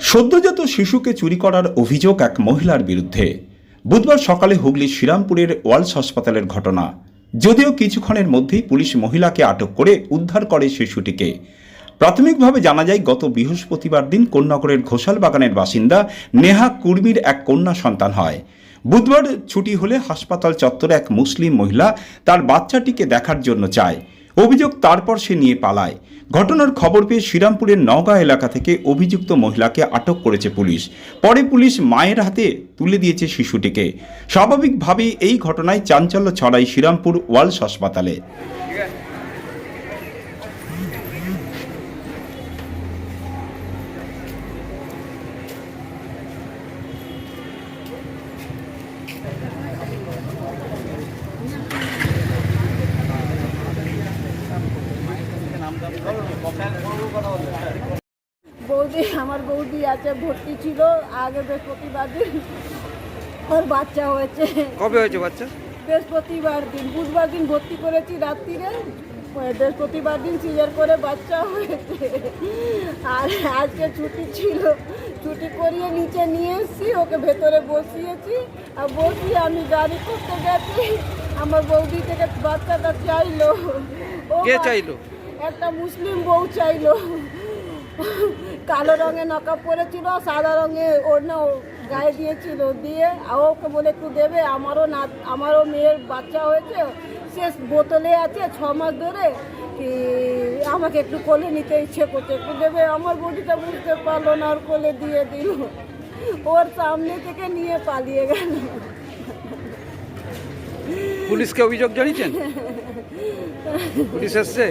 সদ্যজাত শিশুকে চুরি করার অভিযোগ এক মহিলার বিরুদ্ধে। বুধবার সকালে হুগলির শ্রীরামপুরের ওয়ালস হাসপাতালের ঘটনা। যদিও কিছুক্ষণের মধ্যেই পুলিশ মহিলাকে আটক করে উদ্ধার করে শিশুটিকে। প্রাথমিকভাবে জানা যায়, গত বৃহস্পতিবার দিন কোন্নগরের ঘোষাল বাগানের বাসিন্দা নেহা কুর্মির এক কন্যা সন্তান হয়। বুধবার ছুটি হলে হাসপাতাল চত্বরে এক মুসলিম মহিলা তার বাচ্চাটিকে দেখার জন্য চায়। অভিযোগ তারপর সে নিয়ে পালায়। ঘটনার খবর পেয়ে শ্রীরামপুরের নওগাঁ এলাকা থেকে অভিযুক্ত মহিলাকে আটক করেছে পুলিশ। পরে পুলিশ মায়ের হাতে তুলে দিয়েছে শিশুটিকে। স্বাভাবিকভাবেই এই ঘটনায় চাঞ্চল্য ছড়ায় শ্রীরামপুর ওয়ালস হাসপাতালে। বৌদি আমার বৌদি আছে ভর্তি ছিল আগে বৃহস্পতিবার দিন। ওর বাচ্চা হয়েছে। কবে হয়েছে বাচ্চা? বৃহস্পতিবার দিন বুধবার দিন ভর্তি করেছি রাত্রিরে। বৃহস্পতিবার দিন সিজার করে বাচ্চা হয়েছে। আর আজকে ছুটি ছিল ছুটি করিয়ে নিচে নিয়ে এসেছি ওকে ভেতরে বসিয়েছি। আর বসিয়ে আমি গাড়ি করতে গেছি আমার বৌদি থেকে বাচ্চাটা চাইলো। ও কে চাইলো? একটা মুসলিম বউ চাইলো। কালো রঙে নকাব পরেছিল সাদা রঙে ওড়না গায়ে দিয়েছিল। দিয়ে ওকে বলে, একটু দেবে? আমারও না, আমারও মেয়ের বাচ্চা হয়েছে, সে বোতলে আছে ছ মাস ধরে। কি, আমাকে একটু কোলে নিতে ইচ্ছে করছে, একটু দেবে? আমার বডিটা বুঝতে পারল না ওর কোলে দিয়ে দিল। ওর সামনে থেকে নিয়ে পালিয়ে গেল। পুলিশকে অভিযোগ জানিয়েছেন পুলিশ এসছে।